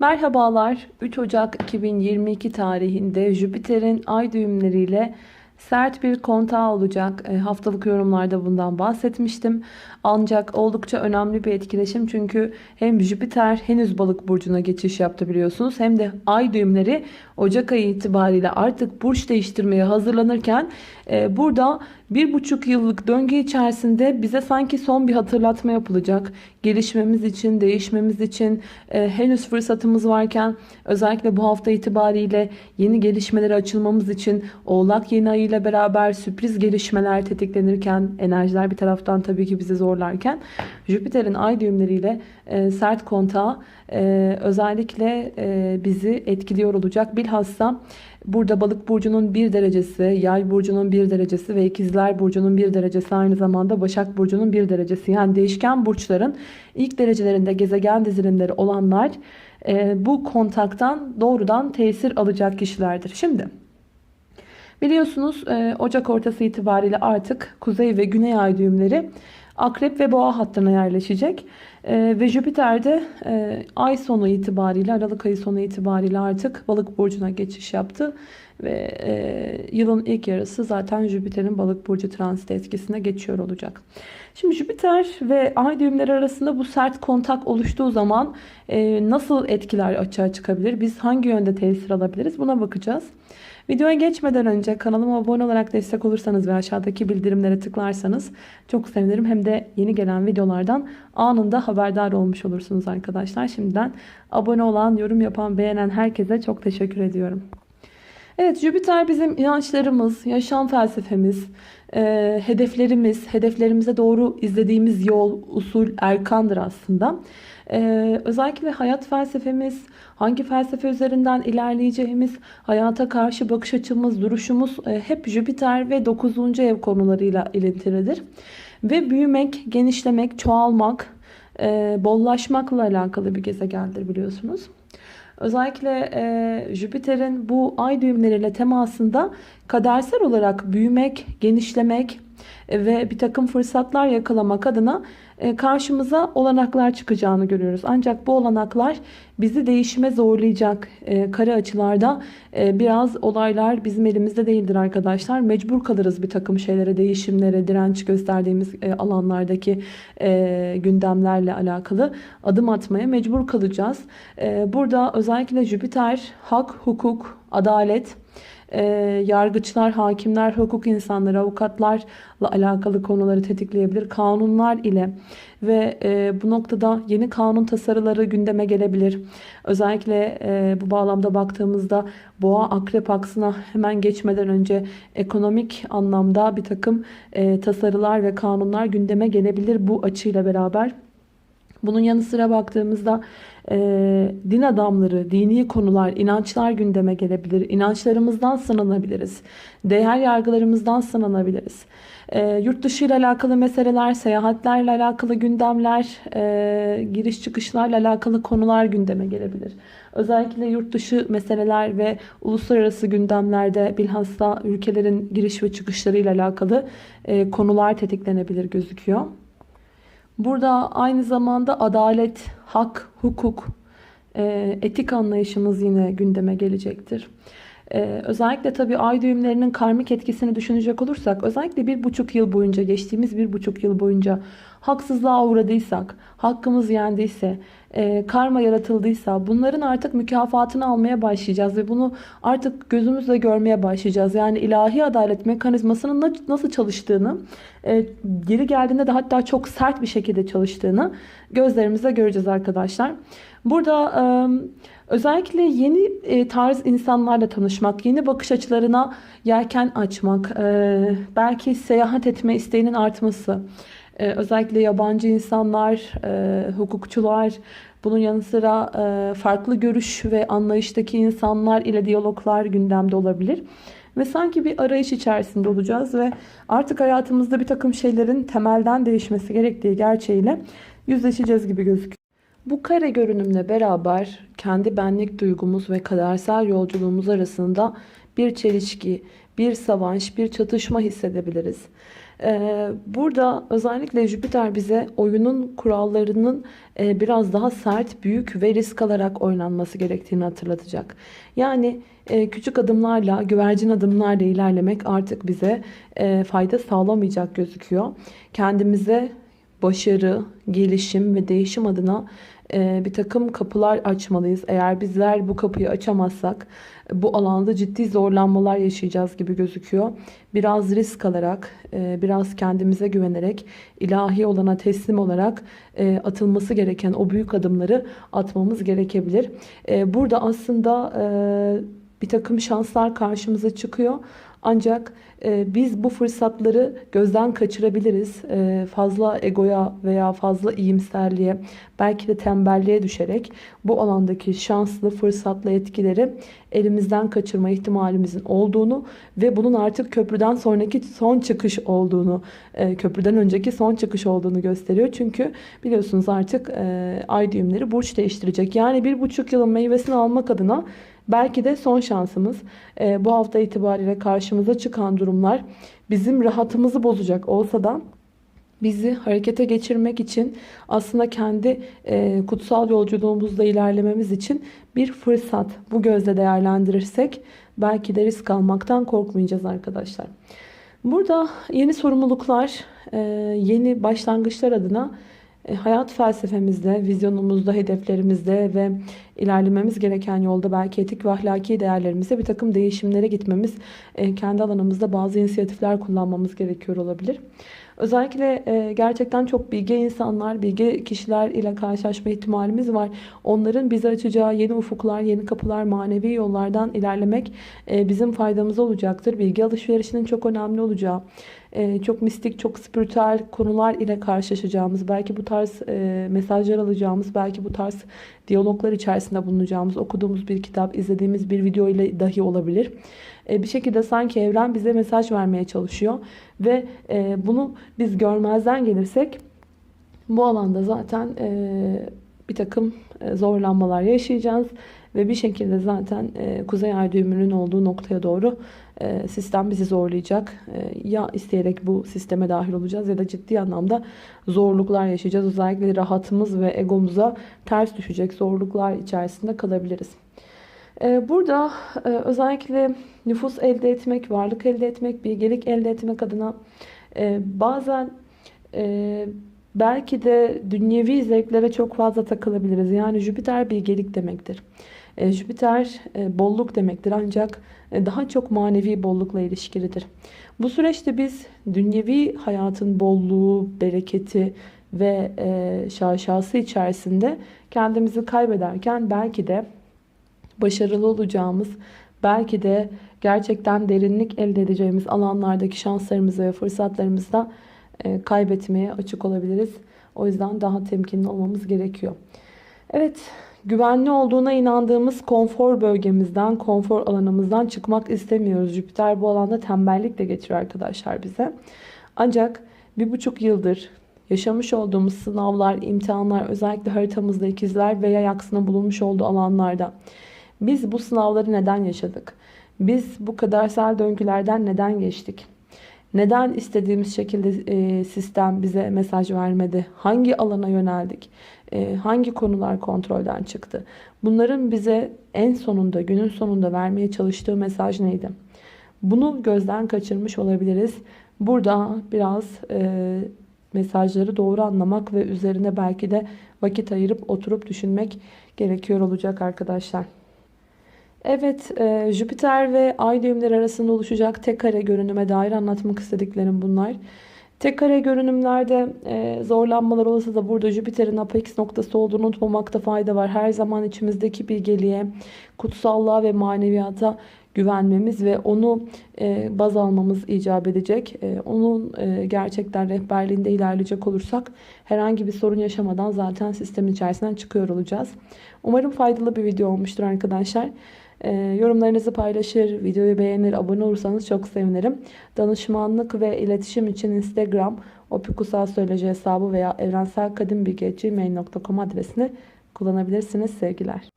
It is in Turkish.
Merhabalar. 3 Ocak 2022 tarihinde Jüpiter'in ay düğümleriyle sert bir kontağı olacak. E, haftalık yorumlarda bundan bahsetmiştim. Ancak oldukça önemli bir etkileşim çünkü hem Jüpiter henüz balık burcuna geçiş yaptı biliyorsunuz hem de ay düğümleri Ocak ayı itibariyle artık burç değiştirmeye hazırlanırken e, burada bir buçuk yıllık döngü içerisinde bize sanki son bir hatırlatma yapılacak. Gelişmemiz için, değişmemiz için e, henüz fırsatımız varken özellikle bu hafta itibariyle yeni gelişmelere açılmamız için Oğlak yeni ayı ile beraber sürpriz gelişmeler tetiklenirken enerjiler bir taraftan tabii ki bizi zorlarken Jüpiter'in ay düğümleriyle e, sert kontağı e, özellikle e, bizi etkiliyor olacak. Bilhassa Burada balık burcunun bir derecesi, yay burcunun bir derecesi ve ikizler burcunun bir derecesi aynı zamanda başak burcunun bir derecesi. Yani değişken burçların ilk derecelerinde gezegen dizilimleri olanlar e, bu kontaktan doğrudan tesir alacak kişilerdir. Şimdi biliyorsunuz e, Ocak ortası itibariyle artık kuzey ve güney ay düğümleri Akrep ve Boğa hattına yerleşecek. E, ve Jüpiter de e, ay sonu itibariyle, Aralık ayı sonu itibariyle artık Balık burcuna geçiş yaptı ve e, yılın ilk yarısı zaten Jüpiter'in Balık burcu transit etkisine geçiyor olacak. Şimdi Jüpiter ve ay düğümleri arasında bu sert kontak oluştuğu zaman e, nasıl etkiler açığa çıkabilir? Biz hangi yönde tesir alabiliriz? Buna bakacağız. Videoya geçmeden önce kanalıma abone olarak destek olursanız ve aşağıdaki bildirimlere tıklarsanız çok sevinirim. Hem de yeni gelen videolardan anında haberdar olmuş olursunuz arkadaşlar. Şimdiden abone olan, yorum yapan, beğenen herkese çok teşekkür ediyorum. Evet Jüpiter bizim inançlarımız, yaşam felsefemiz, e, hedeflerimiz, hedeflerimize doğru izlediğimiz yol, usul, erkandır aslında. E, özellikle hayat felsefemiz, hangi felsefe üzerinden ilerleyeceğimiz, hayata karşı bakış açımız, duruşumuz e, hep Jüpiter ve 9. ev konularıyla ilintilidir. Ve büyümek, genişlemek, çoğalmak, e, bollaşmakla alakalı bir gezegendir biliyorsunuz. Özellikle e, Jüpiter'in bu ay düğümleriyle temasında kadersel olarak büyümek, genişlemek ve bir takım fırsatlar yakalamak adına e, karşımıza olanaklar çıkacağını görüyoruz. Ancak bu olanaklar bizi değişime zorlayacak. E, kare açılarda e, biraz olaylar bizim elimizde değildir arkadaşlar. Mecbur kalırız bir takım şeylere, değişimlere, direnç gösterdiğimiz alanlardaki gündemlerle alakalı adım atmaya mecbur kalacağız. Burada özellikle Jüpiter, hak, hukuk, adalet, e, yargıçlar, hakimler, hukuk insanları, avukatlarla alakalı konuları tetikleyebilir. Kanunlar ile ve e, bu noktada yeni kanun tasarıları gündeme gelebilir. Özellikle e, bu bağlamda baktığımızda boğa akrep aksına hemen geçmeden önce ekonomik anlamda bir takım e, tasarılar ve kanunlar gündeme gelebilir bu açıyla beraber. Bunun yanı sıra baktığımızda e, din adamları, dini konular, inançlar gündeme gelebilir. İnançlarımızdan sınanabiliriz. Değer yargılarımızdan sınanabiliriz. E, yurt dışı ile alakalı meseleler, seyahatlerle alakalı gündemler, e, giriş çıkışlarla alakalı konular gündeme gelebilir. Özellikle yurt dışı meseleler ve uluslararası gündemlerde bilhassa ülkelerin giriş ve çıkışları ile alakalı e, konular tetiklenebilir gözüküyor. Burada aynı zamanda adalet, hak, hukuk, e, etik anlayışımız yine gündeme gelecektir. Ee, özellikle tabii ay düğümlerinin karmik etkisini düşünecek olursak özellikle bir buçuk yıl boyunca geçtiğimiz bir buçuk yıl boyunca haksızlığa uğradıysak, hakkımız yendiyse, e, karma yaratıldıysa bunların artık mükafatını almaya başlayacağız ve bunu artık gözümüzle görmeye başlayacağız. Yani ilahi adalet mekanizmasının nasıl çalıştığını, e, geri geldiğinde de hatta çok sert bir şekilde çalıştığını gözlerimizle göreceğiz arkadaşlar. Burada e, özellikle yeni e, tarz insanlarla tanışmak, yeni bakış açılarına yelken açmak, e, belki seyahat etme isteğinin artması, ee, özellikle yabancı insanlar, e, hukukçular, bunun yanı sıra e, farklı görüş ve anlayıştaki insanlar ile diyaloglar gündemde olabilir. Ve sanki bir arayış içerisinde olacağız ve artık hayatımızda bir takım şeylerin temelden değişmesi gerektiği gerçeğiyle yüzleşeceğiz gibi gözüküyor. Bu kare görünümle beraber kendi benlik duygumuz ve kadersel yolculuğumuz arasında bir çelişki, bir savaş, bir çatışma hissedebiliriz. Ee, burada özellikle Jüpiter bize oyunun kurallarının e, biraz daha sert, büyük ve risk alarak oynanması gerektiğini hatırlatacak. Yani e, küçük adımlarla, güvercin adımlarla ilerlemek artık bize e, fayda sağlamayacak gözüküyor. Kendimize başarı, gelişim ve değişim adına bir takım kapılar açmalıyız. Eğer bizler bu kapıyı açamazsak bu alanda ciddi zorlanmalar yaşayacağız gibi gözüküyor. Biraz risk alarak, e, biraz kendimize güvenerek, ilahi olana teslim olarak e, atılması gereken o büyük adımları atmamız gerekebilir. Burada aslında bir takım şanslar karşımıza çıkıyor. Ancak e, biz bu fırsatları gözden kaçırabiliriz. E, fazla egoya veya fazla iyimserliğe, belki de tembelliğe düşerek bu alandaki şanslı, fırsatlı etkileri elimizden kaçırma ihtimalimizin olduğunu ve bunun artık köprüden sonraki son çıkış olduğunu, e, köprüden önceki son çıkış olduğunu gösteriyor. Çünkü biliyorsunuz artık e, ay düğümleri burç değiştirecek. Yani bir buçuk yılın meyvesini almak adına Belki de son şansımız e, bu hafta itibariyle karşımıza çıkan durumlar bizim rahatımızı bozacak olsa da bizi harekete geçirmek için aslında kendi e, kutsal yolculuğumuzda ilerlememiz için bir fırsat. Bu gözle değerlendirirsek belki de risk almaktan korkmayacağız arkadaşlar. Burada yeni sorumluluklar, e, yeni başlangıçlar adına hayat felsefemizde, vizyonumuzda, hedeflerimizde ve ilerlememiz gereken yolda belki etik ve ahlaki değerlerimizde bir takım değişimlere gitmemiz, e, kendi alanımızda bazı inisiyatifler kullanmamız gerekiyor olabilir. Özellikle e, gerçekten çok bilge insanlar, bilge kişiler ile karşılaşma ihtimalimiz var. Onların bize açacağı yeni ufuklar, yeni kapılar, manevi yollardan ilerlemek bizim faydamıza olacaktır. Bilgi alışverişinin çok önemli olacağı, çok mistik, çok spiritüel konular ile karşılaşacağımız, belki bu tarz mesajlar alacağımız, belki bu tarz diyaloglar içerisinde bulunacağımız, okuduğumuz bir kitap, izlediğimiz bir video ile dahi olabilir. E, bir şekilde sanki evren bize mesaj vermeye çalışıyor ve e, bunu biz görmezden gelirsek bu alanda zaten e, bir takım zorlanmalar yaşayacağız ve bir şekilde zaten Kuzey Ay düğümünün olduğu noktaya doğru sistem bizi zorlayacak. Ya isteyerek bu sisteme dahil olacağız ya da ciddi anlamda zorluklar yaşayacağız. Özellikle rahatımız ve egomuza ters düşecek zorluklar içerisinde kalabiliriz. Ee, burada e, özellikle nüfus elde etmek, varlık elde etmek, bilgelik elde etmek adına e, bazen e, belki de dünyevi zevklere çok fazla takılabiliriz. Yani Jüpiter bilgelik demektir. Jüpiter bolluk demektir ancak daha çok manevi bollukla ilişkilidir. Bu süreçte biz dünyevi hayatın bolluğu, bereketi ve şaşası içerisinde kendimizi kaybederken belki de başarılı olacağımız, belki de gerçekten derinlik elde edeceğimiz alanlardaki şanslarımızı ve fırsatlarımızı da e, kaybetmeye açık olabiliriz. O yüzden daha temkinli olmamız gerekiyor. Evet, güvenli olduğuna inandığımız konfor bölgemizden, konfor alanımızdan çıkmak istemiyoruz. Jüpiter bu alanda tembellik de getiriyor arkadaşlar bize. Ancak bir buçuk yıldır yaşamış olduğumuz sınavlar, imtihanlar, özellikle haritamızda ikizler veya yaksına bulunmuş olduğu alanlarda biz bu sınavları neden yaşadık? Biz bu kadersel döngülerden neden geçtik? Neden istediğimiz şekilde e, sistem bize mesaj vermedi? Hangi alana yöneldik? E, hangi konular kontrolden çıktı? Bunların bize en sonunda, günün sonunda vermeye çalıştığı mesaj neydi? Bunu gözden kaçırmış olabiliriz. Burada biraz e, mesajları doğru anlamak ve üzerine belki de vakit ayırıp oturup düşünmek gerekiyor olacak arkadaşlar. Evet, e, Jüpiter ve Ay düğümleri arasında oluşacak tek kare görünüme dair anlatmak istediklerim bunlar. Tek kare görünümlerde e, zorlanmalar olsa da burada Jüpiter'in apex noktası olduğunu unutmamakta fayda var. Her zaman içimizdeki bilgeliğe, kutsallığa ve maneviyata güvenmemiz ve onu e, baz almamız icap edecek. E, onun e, gerçekten rehberliğinde ilerleyecek olursak herhangi bir sorun yaşamadan zaten sistemin içerisinden çıkıyor olacağız. Umarım faydalı bir video olmuştur arkadaşlar. E, yorumlarınızı paylaşır, videoyu beğenir, abone olursanız çok sevinirim. Danışmanlık ve iletişim için Instagram, opikusalsöyleci hesabı veya evrenselkadimbilgi.gmail.com adresini kullanabilirsiniz. Sevgiler.